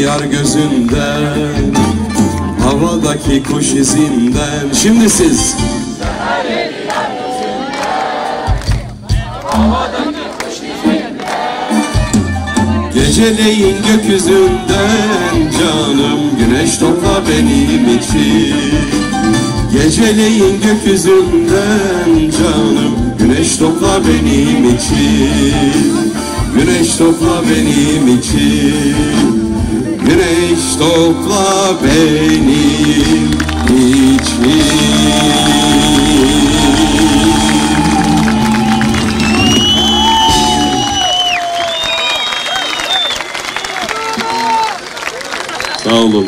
yar gözünden Havadaki kuş izinden. Şimdi siz. Geceleyin gökyüzünden canım güneş topla benim için. Geceleyin gökyüzünden canım güneş topla benim için. Güneş topla benim için topla benim için Sağ olun.